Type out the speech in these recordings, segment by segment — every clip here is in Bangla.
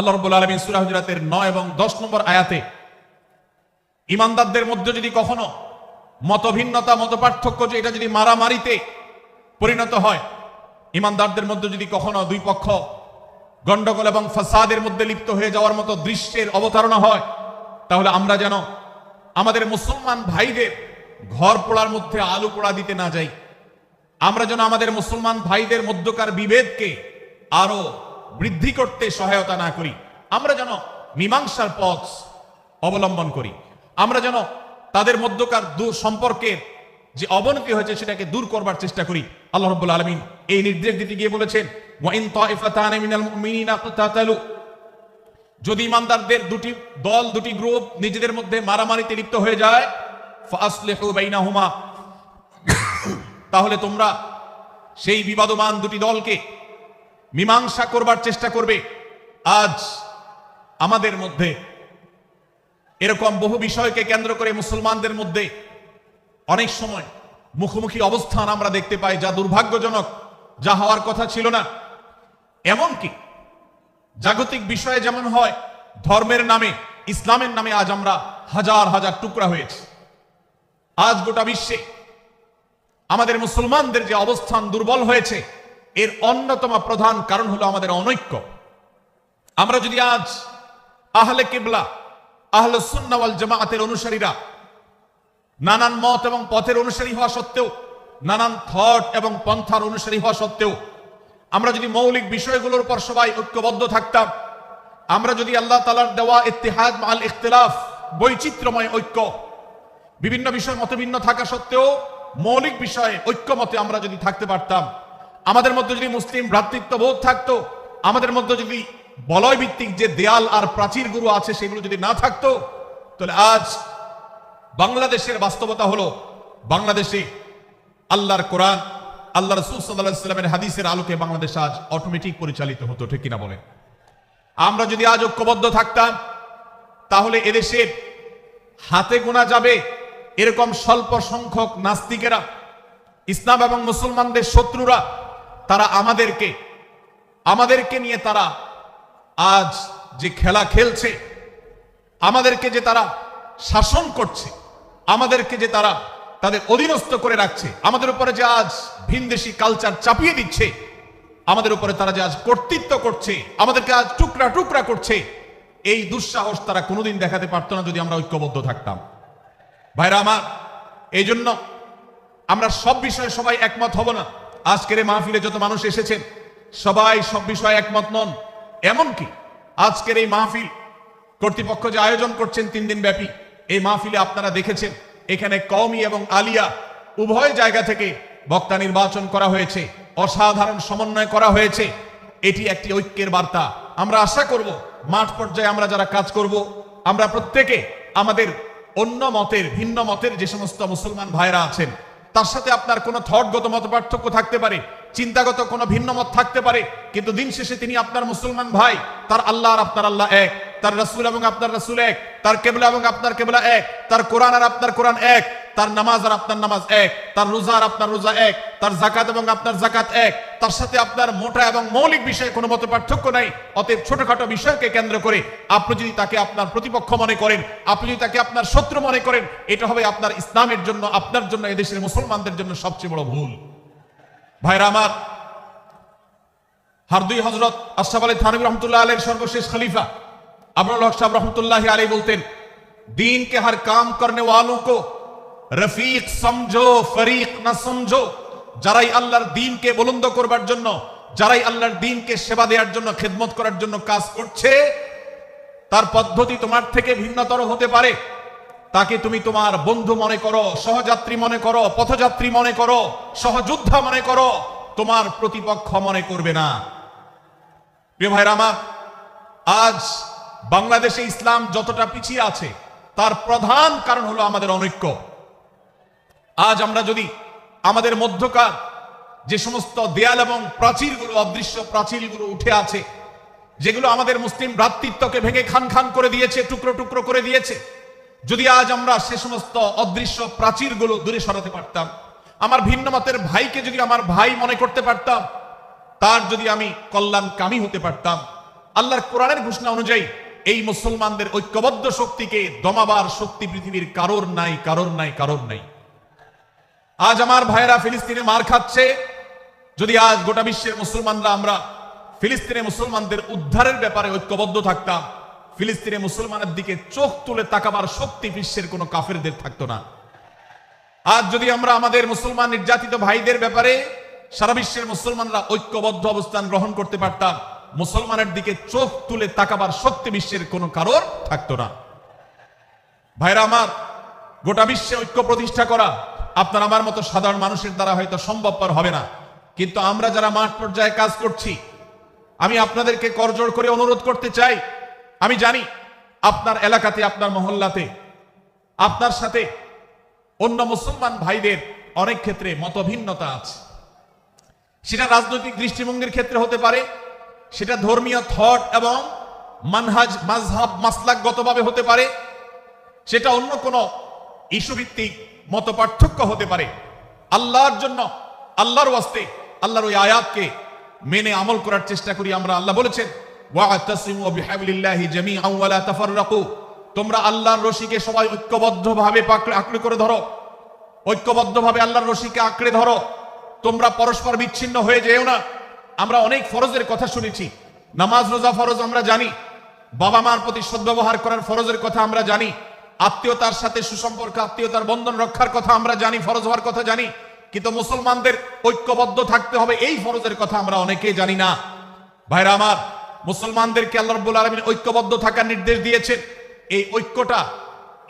আল্লাহ রব্বুল আলমী সুরা হুজরাতের নয় এবং দশ নম্বর আয়াতে, ইমানদারদের মধ্যে যদি কখনো মতভিন্নতা মত পার্থক্য যে এটা যদি মারামারিতে পরিণত হয়, ইমানদারদের মধ্যে যদি কখনো দুই পক্ষ গন্ডগোল এবং ফাসাদের মধ্যে লিপ্ত হয়ে যাওয়ার মতো দৃশ্যের অবতারণা হয়, তাহলে আমরা যেন আমাদের মুসলমান ভাইদের ঘর পোড়ার মধ্যে আলু পোড়া দিতে না যাই। আমরা যেন আমাদের মুসলমান ভাইদের মধ্যকার বিভেদকে আরও বৃদ্ধি করতে সহায়তা না করি, আমরা যেন মীমাংসার পথ অবলম্বন করি, আমরা যেন তাদের মধ্যকার দু সম্পর্কের যে অবনতি হয়েছে সেটাকে দূর করবার চেষ্টা করি। আল্লাহ রব্বুল আলমিন এই নির্দেশ দিতে গিয়ে বলেছেন যদি ইমানদারদের দুটি দল, দুটি গ্রুপ নিজেদের মধ্যে মারামারিতে লিপ্ত হয়ে যায় তাহলে তোমরা সেই বিবাদমান দুটি দলকে মীমাংসা করবার চেষ্টা করবে। আজ আমাদের মধ্যে এরকম বহু বিষয়কে কেন্দ্র করে মুসলমানদের মধ্যে অনেক সময় মুখোমুখি অবস্থান আমরা দেখতে পাই, যা দুর্ভাগ্যজনক, যা হওয়ার কথা ছিল না। এমনকি জাগতিক বিষয়ে যেমন হয়, ধর্মের নামে, ইসলামের নামে আজ আমরা হাজার হাজার টুকরা হয়েছি। আজ গোটা বিশ্বে আমাদের মুসলমানদের যে অবস্থান দুর্বল হয়েছে এর অন্যতম প্রধান কারণ হলো আমাদের অনৈক্য। আমরা যদি আজ আহলে কিবলা, আহলে সুন্নাওয়াল জামাআতের অনুসারীরা নানান মত এবং পথের অনুসারী হওয়া সত্ত্বেও, নানান থট এবং পন্থার অনুসারী হওয়া সত্ত্বেও, আমরা যদি মৌলিক বিষয়গুলোর উপর সবাই ঐক্যবদ্ধ থাকতাম, আমরা যদি আল্লাহ তালার দেওয়া ইত্তেহাদ মাল ইখতিলাফ, বৈচিত্র্যময় ঐক্য, বিভিন্ন বিষয় মতভিন্ন থাকা সত্ত্বেও মৌলিক বিষয়ে ঐক্যমতে আমরা যদি থাকতে পারতাম আমাদের মধ্যে যদি মুসলিম ভ্রাতৃত্ববোধ থাকতো, আমাদের মধ্যে যদি বলয় ভিত্তিক যে দেয়াল আর প্রাচীর গুরু আছে সেগুলো যদি না থাকতো, তাহলে আজ বাংলাদেশের বাস্তবতা হলো বাংলাদেশে আল্লাহর কোরআন, আল্লাহ রসুল সাল্লাহ সাল্লামের হাদিসের আলোকে বাংলাদেশ আজ অটোমেটিক পরিচালিত হতো, ঠিক কিনা বলেন? আমরা যদি আজ ঐক্যবদ্ধ থাকতাম, তাহলে এদেশের হাতে গোনা যাবে এরকম স্বল্প সংখ্যক নাস্তিকেরা, ইসলাম এবং মুসলমানদের শত্রুরা তারা আমাদেরকে আমাদেরকে নিয়ে তারা আজ যে খেলা খেলছে, আমাদেরকে যে তারা শাসন করছে, আমাদেরকে যে তারা তাদের অধীনস্থ করে রাখছে, আমাদের উপরে যে আজ ভিনদেশি কালচার চাপিয়ে দিচ্ছে, আমাদের উপরে তারা যে আজ কর্তৃত্ব করছে, আমাদেরকে আজ টুকরা টুকরা করছে, এই দুঃসাহস তারা কোনোদিন দেখাতে পারতো না যদি আমরা ঐক্যবদ্ধ থাকতাম। ভাইরা আমার এই জন্য আমরা সব বিষয়ে সবাই একমত হব না। আজকের মাহফিলে যত মানুষ এসেছেন, সবাই সব বিষয়ে একমত নন। এমনকি আজকের এই মাহফিল কর্তৃপক্ষ যে আয়োজন করছেন তিন দিন ব্যাপী, এই মাহফিলে আপনারা দেখেছেন, এখানে কওমি এবং আলিয়া উভয় জায়গা থেকে বক্তা নির্বাচন করা হয়েছে, অসাধারণ সমন্বয় করা হয়েছে। এটি একটি ঐক্যের বার্তা। আমরা আশা করব, মাঠ পর্যায়ে আমরা যারা কাজ করব, আমরা প্রত্যেকে আমাদের অন্য মতের, ভিন্ন মতের যে সমস্ত মুসলমান ভাইরা আছেন তার সাথে আপনার কোনো থটগত মত পার্থক্য থাকতে পারে, চিন্তাগত কোনো ভিন্ন মত থাকতে পারে, কিন্তু দিন শেষে তিনি আপনার মুসলমান ভাই, তার আল্লাহ আর আপনার আল্লাহ এক, তার রাসূল এবং আপনার রাসূল এক, তার কেবলা এবং আপনার কেবলা এক, তার কোরআন আর আপনার কোরআন এক। তার নামাজ আর আপনার নামাজ এক, তার রোজা আর আপনার রোজা এক, তার জাকাত এবং আপনার জাকাত এক। তার সাথে আপনার মোটা এবং মৌলিক বিষয়ে কোনো মতো পার্থক্য নাই। অতএব ছোটখাটো বিষয়কে কেন্দ্র করে আপনি যদি তাকে আপনার প্রতিপক্ষ মনে করেন, আপনি যদি তাকে আপনার শত্রু মনে করেন, এটা হবে আপনার ইসলামের জন্য, আপনার জন্য এদেশের মুসলমানদের জন্য সবচেয়ে বড় ভুল। ভাইরা আমার, হারদুই হজরত আশাফ আলী থানবী রহমতুল্লাহ আলের সর্বশেষ খলিফা আবরুল হক সাহেব রহমতুল্লাহ আলী বলতেন দিন কে হর কাম করনে ওয়ালো কো রফিক সমঝো, ফরিক না সমঝো, যারাই আল্লাহর দিনকে বুলন্দ করবার জন্য, যারাই আল্লাহর দিনকে সেবা দেওয়ার জন্য, খেদমত করার জন্য কাজ করছে, তার পদ্ধতি তোমার থেকে ভিন্নতর হতে পারে। তাকে তুমি তোমার বন্ধু মনে করো, সহযাত্রী মনে করো, পথযাত্রী মনে করো, সহযোদ্ধা মনে করো, তোমার প্রতিপক্ষ মনে করবে না। প্রিয় ভাইরা আমার, আজ বাংলাদেশে ইসলাম যতটা পিছিয়ে আছে, তার প্রধান কারণ হলো আমাদের অনৈক্য। আজ আমরা যদি আমাদের মধ্যকার যে সমস্ত দেয়াল এবং প্রাচীরগুলো, অদৃশ্য প্রাচীরগুলো উঠে আছে, যেগুলো আমাদের মুসলিম ভ্রাতৃত্বকে ভেঙে খান খান করে দিয়েছে, টুকরো টুকরো করে দিয়েছে, যদি আজ আমরা সে সমস্ত অদৃশ্য প্রাচীরগুলো দূরে সরাতে পারতাম, আমার ভিন্ন মতের ভাইকে যদি আমার ভাই মনে করতে পারতাম, তার যদি আমি কল্যাণকামী হতে পারতাম, আল্লাহর কোরআনের ঘোষণা অনুযায়ী এই মুসলমানদের ঐক্যবদ্ধ শক্তিকে দমাবার শক্তি পৃথিবীর কারোর নাই কারোর নাই কারোর নাই। আজ আমার ভাইয়েরা ফিলিস্তিনে মার খাচ্ছে। যদি আজ গোটা বিশ্বের মুসলমানরা আমরা ফিলিস্তিনে মুসলমানদের উদ্ধারের ব্যাপারে ঐক্যবদ্ধ থাকতাম, ফিলিস্তিনে মুসলমানের দিকে চোখ তুলে তাকাবার শক্তি বিশ্বের কোনো কাফেরদের থাকতো না। আজ যদি আমরা আমাদের মুসলমান নির্যাতিত ভাইদের ব্যাপারে সারা বিশ্বের মুসলমানরা ঐক্যবদ্ধ অবস্থান গ্রহণ করতে পারতাম, মুসলমানের দিকে চোখ তুলে তাকাবার শক্তি বিশ্বের কোনো কারোর থাকতো না। ভাইরা আমার, গোটা বিশ্বে ঐক্য প্রতিষ্ঠা করা আপনার আমার মতো সাধারণ মানুষের দ্বারা হয়তো সম্ভবপর হবে না। কিন্তু আমরা যারা মাঠ পর্যায়ে কাজ করছি, আমি আপনাদেরকে করজোড় করে অনুরোধ করতে চাই। আমি জানি আপনার এলাকাতে, আপনার মহল্লাতে, আপনার সাথে অন্য মুসলমান ভাইদের অনেক ক্ষেত্রে মতভিন্নতা আছে। সেটা রাজনৈতিক দৃষ্টিভঙ্গির ক্ষেত্রে হতে পারে, সেটা ধর্মীয় থট এবং মানহাজ মাঝহাব মাসলাকগতভাবে হতে পারে, সেটা অন্য কোনো ইস্যু ভিত্তিক মত পার্থক্য হতে পারে। আল্লাহর জন্য, আল্লাহর ওয়াস্তে, আল্লাহর ওই আয়াতকে মেনে আমল করার চেষ্টা করি আমরা। আল্লাহ বলেছেন তোমরা আল্লাহর রশিকে সবাই ঐক্যবদ্ধভাবে আঁকড়ে করে ধরো। ঐক্যবদ্ধভাবে আল্লাহর রশিকে আঁকড়ে ধরো। তোমরা পরস্পর বিচ্ছিন্ন হয়ে যেও না। আমরা অনেক ফরজের কথা শুনেছি। নামাজ, রোজা ফরজ আমরা জানি। বাবা মার প্রতি সদ্ব্যবহার করার ফরজের কথা আমরা জানি। আত্মীয়তার সাথে সুসম্পর্ক, আত্মীয়তার বন্ধন রক্ষার কথা আমরা জানি, ফরজ হওয়ার কথা জানি, কিন্তু মুসলমানদের ঐক্যবদ্ধ থাকতে হবে, এই ফরজের কথা আমরা অনেকেই জানি না। ভাইরা আমার, মুসলমানদেরকে আল্লাহ রাব্বুল আলামিন ঐক্যবদ্ধ থাকার নির্দেশ দিয়েছেন। এই ঐক্যটা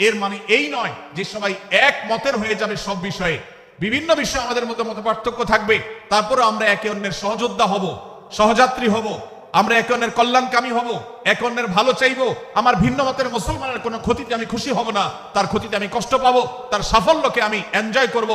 এর মানে এই নয় যে সবাই এক মতের হয়ে যাবে সব বিষয়ে। বিভিন্ন বিষয়ে আমাদের মধ্যে মত পার্থক্য থাকবে। তারপরে আমরা একে অন্যের সহযোদ্ধা হব, সহযাত্রী হব। আমরা এক অন্যের কল্যাণকামী হব, এক অন্যের ভালো চাইব। আমার ভিন্ন মতের মুসলমানের কোনো ক্ষতিতে আমি খুশি হব না। তার ক্ষতিতে আমি কষ্ট পাবো, তার সাফল্যকে আমি এনজয় করব,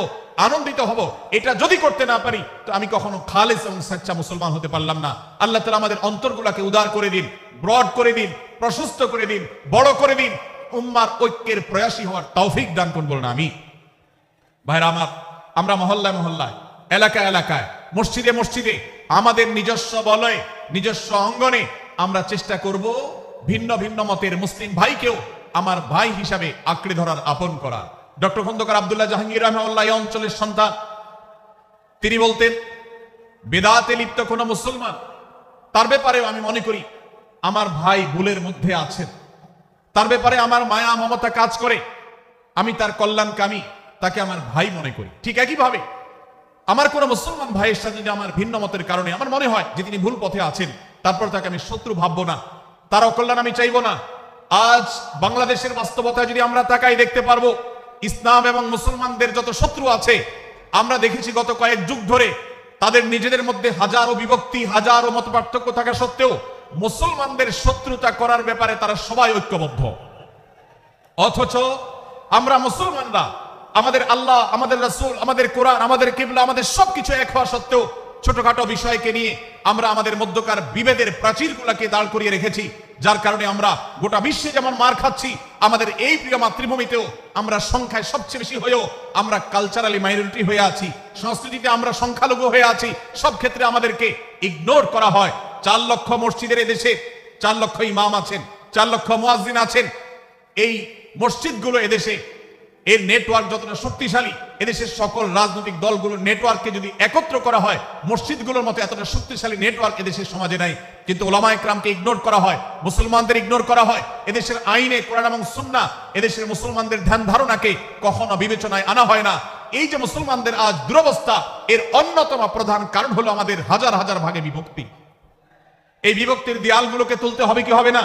আনন্দিত হব। এটা যদি করতে না পারি, তো আমি কখনো খালেস এবং সাচ্চা মুসলমান হতে পারলাম না। আল্লাহ তালা আমাদের অন্তরগুলাকে উদার করে দিন ব্রড করে দিন, প্রশস্ত করে দিন, বড় করে দিন। উম্মার ঐক্যের প্রয়াসী হওয়ার তৌফিক দান করুন বলুন আমি ভাইরা আমার, আমরা মহল্লায় মহল্লায়, এলাকায় এলাকায়, মসজিদে মসজিদে আমাদের নিজস্ব বলয়ে, নিজস্ব অঙ্গনে আমরা চেষ্টা করব ভিন্ন ভিন্ন মতের মুসলিম ভাইকেও আমার ভাই হিসাবে আঁকড়ে ধরার আপন করা। ডক্টর খন্দকার আবদুল্লাহ জাহাঙ্গীর রহমাল্লাহ অঞ্চলের সন্তান। তিনি বলতেন, বেদাতে লিপ্ত কোন মুসলমান, তার ব্যাপারেও আমি মনে করি আমার ভাই ভুলের মধ্যে আছেন। তার ব্যাপারে আমার মায়া মমতা কাজ করে। আমি তার কল্যাণকামী, তাকে আমার ভাই মনে করি। ঠিক একইভাবে আমার কোন মুসলমান ভাইয়ের সাথে যদি আমার ভিন্ন মতের কারণে, আমার মনে হয় যে তিনি ভুল পথে আছেন, তারপর তাকে আমি শত্রু ভাববো না, তার অকল্যাণ আমি চাইব না। আজ বাংলাদেশের বাস্তবতা যদি আমরা তাকাই দেখতে পারব, ইসলাম এবং মুসলমানদের যত শত্রু আছে, আমরা দেখেছি গত কয়েক যুগ ধরে তাদের নিজেদের মধ্যে হাজারো বিভক্তি, হাজারো মত পার্থক্য থাকা সত্ত্বেও মুসলমানদের শত্রুতা করার ব্যাপারে তারা সবাই ঐক্যবদ্ধ। অথচ আমরা মুসলমানরা আমাদের আল্লাহ, আমাদের রাসুল, আমাদের কোরআন, আমাদের কিবলা, আমাদের সবকিছু এক হওয়া সত্ত্বেও ছোটখাটো বিষয়কে নিয়ে আমরা আমাদের মধ্যকার বিভেদের প্রাচীরগুলোকে দাঁড় করিয়ে রেখেছি, যার কারণে আমরা গোটা বিশ্বে যেমন মার খাচ্ছি, আমাদের এই প্রিয় মাতৃভূমিতেও আমরা সংখ্যায় সবচেয়ে বেশি হয়েও আমরা কালচারালি মাইনরিটি হয়ে আছি, সংস্কৃতিতে আমরা সংখ্যালঘু হয়ে আছি, সব ক্ষেত্রে আমাদেরকে ইগনোর করা হয়। চার লক্ষ মসজিদের এদেশে চার লক্ষ ইমাম আছেন, চার লক্ষ মুয়াজ্জিন আছেন, এই মসজিদগুলো এদেশে এর নেটওয়ার্ক যতটা শক্তিশালী, এদেশের সকল রাজনৈতিক দলগুলোর নেটওয়ার্ককে যদি একত্র করা হয়, মসজিদগুলোর মতো এতটা শক্তিশালী নেটওয়ার্ক এদেশের সমাজে নাই। কিন্তু ওলামা একরামকে ইগনোর করা হয়, মুসলমানদের ইগনোর করা হয়, এদেশের আইনে কোরআন এবং সুন্না এদেশের মুসলমানদের ধ্যান ধারণাকে কখনো বিবেচনায় আনা হয় না। এই যে মুসলমানদের আজ দুরবস্থা, এর অন্যতম প্রধান কারণ হলো আমাদের হাজার হাজার ভাগে বিভক্তি। এই বিভক্তির দেয়ালগুলোকে তুলতে হবে কি হবে না?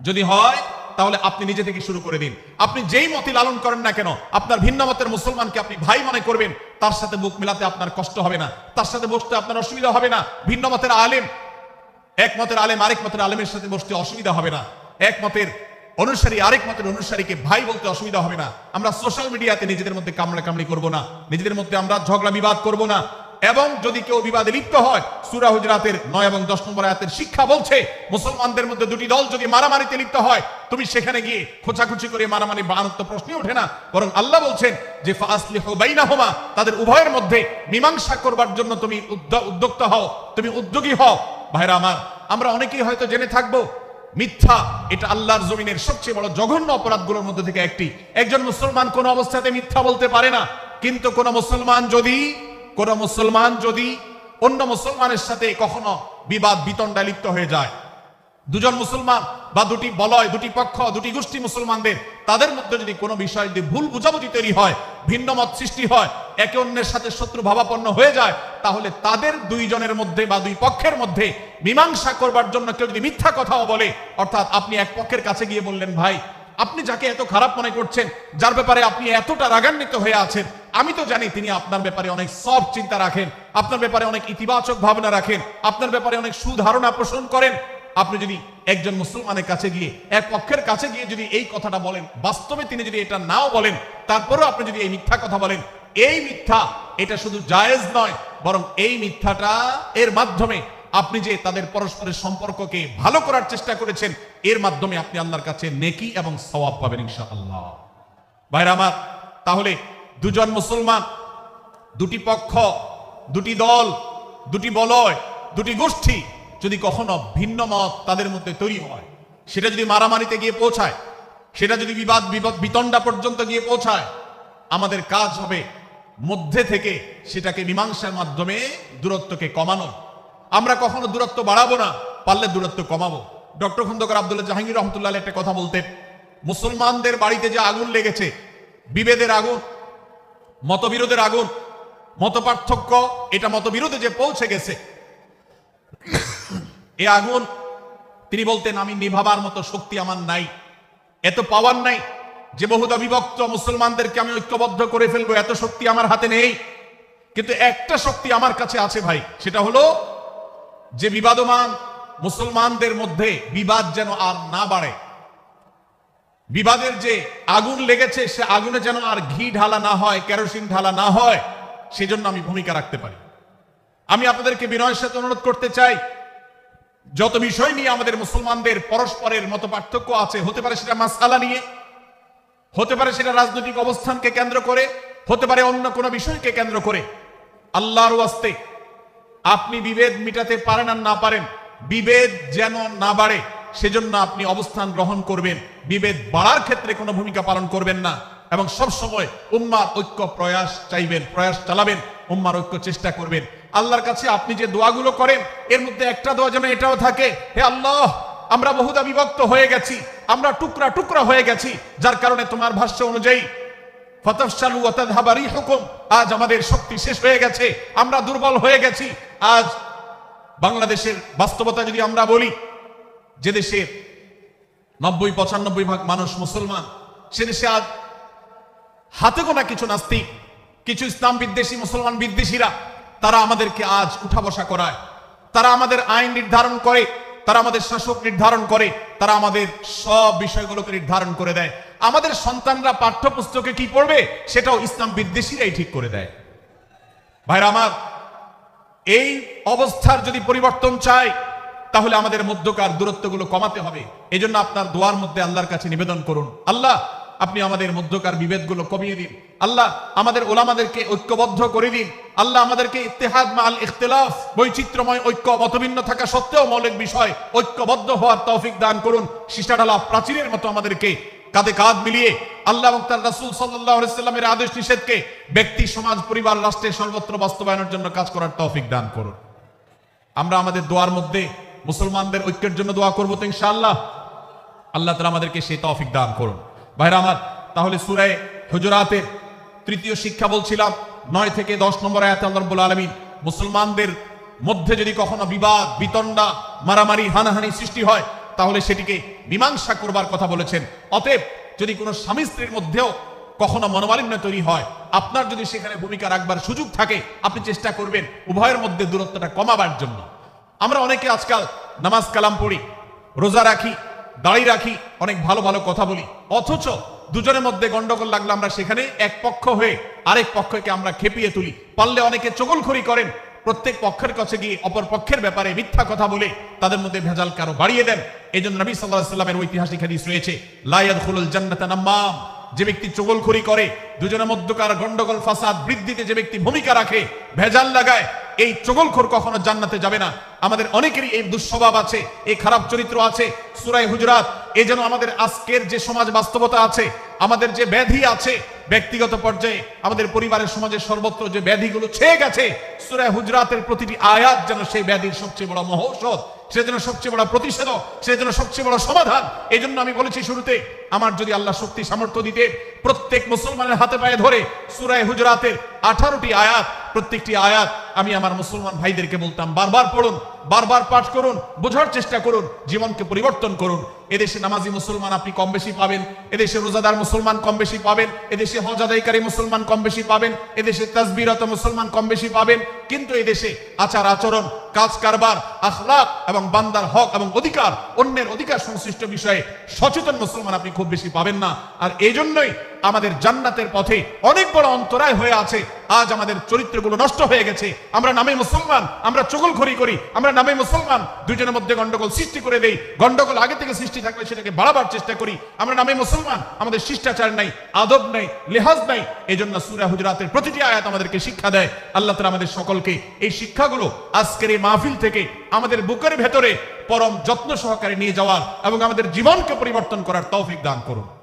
যদি হয় তাহলে আপনি নিজে থেকে শুরু করে দিন। আপনি যেই মতি লালন করেন না কেন, আপনার ভিন্ন মতের মুসলমানকে আপনি ভাই মনে করবেন, তার সাথে বুক মিলাতে আপনার কষ্ট হবে না, তার সাথে বসতে আপনার অসুবিধা হবে না। ভিন্ন মতের আলেম, এক মতের আলেম আরেক মতের আলেমের সাথে বসতে অসুবিধা হবে না। এক মতের অনুসারী আরেক মতের অনুসারীকে ভাই বলতে অসুবিধা হবে না। আমরা সোশ্যাল মিডিয়াতে নিজেদের মধ্যে কামড়া কামড়ি করব না। নিজেদের মধ্যে আমরা ঝগড়া বিবাদ করব না। এবং যদি কেউ বিবাদে লিপ্ত হয়, সুরা হুজরাতের নয় এবং দশ নম্বর আয়াতের শিক্ষা বলছে, মুসলমানদের মধ্যে দুটি দল যদি মারামারিতে লিপ্ত হয়, তুমি সেখানে গিয়ে খোঁচাখুচি করে মারামারি তো প্রশ্নই ওঠে না। বরং আল্লাহ বলছেন যে ফাসলিহু বাইনাহুমা, তাদের উভয়ের মধ্যে মীমাংসা করবার জন্য তুমি উদ্য- উদ্যোক্তা হও, তুমি উদ্যোগী হও। ভাইরা আমার, আমরা অনেকেই হয়তো জেনে থাকব, মিথ্যা, এটা আল্লাহর জমিনের সবচেয়ে বড় জঘন্য অপরাধগুলোর মধ্যে থেকে একটি। একজন মুসলমান কোন অবস্থাতে মিথ্যা বলতে পারে না, কিন্তু কোন মুসলমান যদি কোন মুসলমান যদি অন্য মুসলমানের সাথে কখনো বিবাদ বিতণ্ডা লিপ্ত হয়ে যায়, দুজন মুসলমান বা দুটি বলয়, দুটি পক্ষ, দুটি গোষ্ঠী মুসলমানদের, তাদের মধ্যে যদি কোনো বিষয় যদি ভুল বুঝাবুঝি তৈরি হয়, ভিন্ন মত সৃষ্টি হয়, একে অন্যের সাথে শত্রু ভাবাপন্ন হয়ে যায়, তাহলে তাদের দুইজনের মধ্যে বা দুই পক্ষের মধ্যে মীমাংসা করবার জন্য কেউ যদি মিথ্যা কথাও বলে, অর্থাৎ আপনি এক পক্ষের কাছে গিয়ে বললেন, ভাই আপনি যাকে এত খারাপ মনে করছেন, যার ব্যাপারে আপনি এতটা রাগান্বিত হয়ে আছেন, আমি তো জানি তিনি আপনার ব্যাপারে অনেক সব চিন্তা রাখেন, আপনার ব্যাপারে অনেক ইতিবাচক ভাবনা রাখেন, আপনার ব্যাপারে অনেক সুধারণা পোষণ করেন। আপনি যদি একজন মুসলমানের কাছে গিয়ে, এক পক্ষের কাছে গিয়ে যদি এই কথাটা বলেন, বাস্তবে তিনি যদি এটা নাও বলেন, তারপরেও আপনি যদি এই মিথ্যা কথা বলেন, এই মিথ্যা এটা শুধু জায়েজ নয়, বরং এই মিথ্যাটা এর মাধ্যমে আপনি যে তাদের পরস্পরের সম্পর্ককে ভালো করার চেষ্টা করেছেন, এর মাধ্যমে আপনি আল্লাহর কাছে নেকি এবং সওয়াব পাবেন ইনশাআল্লাহ। ভাইরা আমার, তাহলে দুজন মুসলমান, দুটি পক্ষ, দুটি দল, দুটি বলয়, দুটি গোষ্ঠী যদি কখনো ভিন্ন মত তাদের মধ্যে তৈরি হয়, সেটা যদি মারামারিতে গিয়ে পৌঁছায়, সেটা যদি বিবাদ বিবাদ, বিতণ্ডা পর্যন্ত গিয়ে পৌঁছায়, আমাদের কাজ হবে মধ্যে থেকে সেটাকে মীমাংসার মাধ্যমে দূরত্বকে কমানো। আমরা কখনো দূরত্ব বাড়াবো না, পারলে দূরত্ব কমাবো। ডক্টর খন্দকার আব্দুল্লাহ জাহাঙ্গীর রহমতুল্লাহ একটা কথা বলতেন, মুসলমানদের বাড়িতে যে আগুন লেগেছে, বিভেদের আগুন, মতবিরোধের আগুন মত পার্থক্য এটা মতবিরোধে যে পৌঁছে গেছে, এ আগুন, তিনি বলতেন, আমি নিভাবার মতো শক্তি আমার নাই, এত পাওয়ার নাই, যে বহুদা বিভক্ত মুসলমানদেরকে আমি ঐক্যবদ্ধ করে ফেলব, এত শক্তি আমার হাতে নেই, কিন্তু একটা শক্তি আমার কাছে আছে ভাই, সেটা হলো যে বিবাদমান মুসলমানদের মধ্যে বিবাদ যেন আর না বাড়ে, বিবাদের যে আগুন লেগেছে সে আগুনে যেন আর ঘি ঢালা না হয়, কেরোসিন ঢালা না হয়, সেজন্য আমি ভূমিকা রাখতে পারি। আমি আপনাদেরকে বিনয়ের সাথে অনুরোধ করতে চাই, যত বিষয় নিয়ে আমাদের মুসলমানদের পরস্পরের মত পার্থক্য আছে, হতে পারে সেটা মাসালা নিয়ে, হতে পারে সেটা রাজনৈতিক অবস্থানকে কেন্দ্র করে, হতে পারে অন্য কোনো বিষয়কে কেন্দ্র করে, আল্লাহর ওয়াস্তে আপনি বিভেদ মিটাতে পারেন আর না পারেন, বিভেদ যেন না বাড়ে, সেজন্য আপনি অবস্থান গ্রহণ করবেন। বিভেদ বাড়ার ক্ষেত্রে কোনো ভূমিকা পালন করবেন না এবং সব সময় উম্মার ঐক্য প্রয়াস চাইবেন, প্রয়াস চালাবেন, উম্মার ঐক্য চেষ্টা করবেন। আল্লাহর কাছে আপনি যে দোয়াগুলো করেন, এর মধ্যে একটা দোয়া যেন এটাও থাকে, হে আল্লাহ, আমরা বহুদা বিভক্ত হয়ে গেছি, আমরা টুকরা টুকরা হয়ে গেছি, যার কারণে তোমার ভাষ্য অনুযায়ী ফতফসালু ওয়াতাদহাবারি হুকুম আজ আমাদের শক্তি শেষ হয়ে গেছে, আমরা দুর্বল হয়ে গেছি আজ বাংলাদেশের বাস্তবতা যদি আমরা বলি, যে দেশে নব্বই পঁচানব্বই ভাগ মানুষ মুসলমান, সে দেশে আজ হাতে গোনা কিছু নাস্তিক, কিছু ইসলাম বিদ্বেষী মুসলমান বিদ্বেষীরা, তারা আমাদেরকে আজ উঠা বসা করায়। তারা আমাদের আইন নির্ধারণ করে, তারা আমাদের শাসক নির্ধারণ করে, তারা আমাদের সব বিষয়গুলোকে নির্ধারণ করে দেয়। আমাদের সন্তানরা পাঠ্যপুস্তকে কি পড়বে? সেটাও ইসলাম বিদ্বেষীরাই ঠিক করে দেয়। ভাইরা আমার এই অবস্থার যদি পরিবর্তন চাই, তাহলে আমাদের মধ্যকার দূরত্বগুলো কমাতে হবে। এই জন্য আপনার দোয়ার মধ্যে আল্লাহর কাছে নিবেদন করুন। আল্লাহ, আপনি আমাদের মধ্যকার বিভেদগুলো কমিয়ে দিন। আল্লাহ, আমাদের ওলামাদেরকে ঐক্যবদ্ধ করে দিন। আল্লাহ, আমাদেরকে ইত্তেহাদ মাল ইখতিলাফ, বৈচিত্র্যময় ঐক্য মতভিন্ন থাকা সত্ত্বেও মৌলিক বিষয় ঐক্যবদ্ধ হওয়ার তৌফিক দান করুন। শিশাডালা প্রাচীরের মতো আমাদেরকে কাঁধে কাঁধ মিলিয়ে আল্লাহ এবং তার রাসূল সাল্লামের আদেশ নিষেধকে ব্যক্তি, সমাজ, পরিবার, রাষ্ট্রের সর্বত্র বাস্তবায়নের জন্য কাজ করার তৌফিক দান করুন। আমরা আমাদের দোয়ার মধ্যে মুসলমানদের ঐক্যের জন্য দোয়া করব তো ইনশাআল্লাহ। আল্লাহ তালা আমাদেরকে সেই তৌফিক দান করুন। ভাইরা আমার, তাহলে সুরায় হুজুরাতের তৃতীয় শিক্ষা বলছিলাম, নয় থেকে দশ নম্বর আয়াতে আল্লাহ রাব্বুল আলামিন মুসলমানদের মধ্যে যদি কখনো বিবাদ, বিতণ্ডা, মারামারি, হানাহানি সৃষ্টি হয় তাহলে সেটিকে মীমাংসা করবার কথা বলেছেন। অতএব যদি কোনো স্বামী স্ত্রীর মধ্যেও কখনো মনোমালিন্য তৈরি হয়, আপনার যদি সেখানে ভূমিকা রাখবার সুযোগ থাকে, আপনি চেষ্টা করবেন উভয়ের মধ্যে দূরত্বটা কমাবার জন্য। আমরা অনেকে আজকাল নামাজ কালাম পড়ি, রোজা রাখি দাড়ি রাখি, অনেক ভালো ভালো কথা বলি। অথচ দুজনের মধ্যে গন্ডগোল লাগলে আমরা সেখানে এক পক্ষ হয়ে আরেক পক্ষকে আমরা খেপিয়ে তুলি। পারলে অনেকে চগলখড়ি করেন প্রত্যেক পক্ষের কাছে গিয়ে অপর পক্ষের ব্যাপারে মিথ্যা কথা বলে তাদের মধ্যে ভেজাল কারও বাড়িয়ে দেন। এই জন্য নবী সাল্লাহ সাল্লামের ঐতিহাসিক হাদিস রয়েছে লায়াদ খুলুল জান্নাত যে ব্যক্তি চগলখড়ি করে, দুজনের মধ্যকার গন্ডগোল, ফাসাদ বৃদ্ধিতে যে ব্যক্তি ভূমিকা রাখে, ভেজাল লাগায়, এই চগলখোর কখনো জান্নাতে যাবে না। আমাদের অনেকেরই এই দুঃস্বভাব আছে, এই খারাপ চরিত্র আছে সুরাই হুজরাত। এই আমাদের আজকের যে সমাজ বাস্তবতা আছে, আমাদের যে ব্যাধি আছে ব্যক্তিগত পর্যায়ে আমাদের পরিবারের সমাজের সর্বত্র যে ব্যাধিগুলো ছেয়ে গেছে সুরায় হুজরাতের প্রতিটি আয়াত যেন সেই ব্যাধির সবচেয়ে বড় মহৌষধ সে যেন সবচেয়ে বড় প্রতিষেধক সে যেন সবচেয়ে বড় সমাধান। এই জন্য আমি বলেছি শুরুতে আমার যদি আল্লাহ শক্তি, সামর্থ্য দিতে প্রত্যেক মুসলমানের হাতে পায়ে ধরে, সুরায় হুজরাতের আঠারোটি আয়াত, প্রত্যেকটি আয়াত আমি আমার মুসলমান ভাইদেরকে বলতাম, বারবার পড়ুন, বারবার পাঠ করুন, বোঝার চেষ্টা করুন, জীবনকে পরিবর্তন করুন। এদেশে নামাজি মুসলমান আপনি কম বেশি পাবেন, এদেশে রোজাদার মুসলমান কম বেশি পাবেন, এদেশে হজ আদায়কারী মুসলমান কম বেশি পাবেন, এদেশে তাসবিরত মুসলমান কম বেশি পাবেন, কিন্তু এদেশে আচার, আচরণ, কাজ, কারবার, আখলাক এবং বান্দার হক এবং অধিকার, অন্যের অধিকার সংশ্লিষ্ট বিষয়ে সচেতন মুসলমান আপনি খুব বেশি পাবেন না। আর এই জন্যই আমাদের জান্নাতের পথে অনেক বড় অন্তরায় হয়ে আছে আজ আমাদের চরিত্রগুলো নষ্ট হয়ে গেছে। আমরা নামে মুসলমান, আমরা চগলখড়ি করি, আমরা নামে মুসলমান। দুইজনের মধ্যে গন্ডগোল সৃষ্টি করে দেই। গন্ডগোল আগে থেকে সৃষ্টি থাকলে সেটাকে বাড়াবার চেষ্টা করি। আমরা নামে মুসলমান, আমাদের শিষ্টাচার নাই, আদব নাই, লেহাজ নাই। এই জন্য সুরা হুজরাতের প্রতিটি আয়াত আমাদেরকে শিক্ষা দেয়। আল্লাহ তালা আমাদের সকলকে এই শিক্ষাগুলো আজকের এই মাহফিল থেকে আমাদের বুকের ভেতরে পরম যত্ন সহকারে নিয়ে যাওয়ার এবং আমাদের জীবনকে পরিবর্তন করার তৌফিক দান করুন।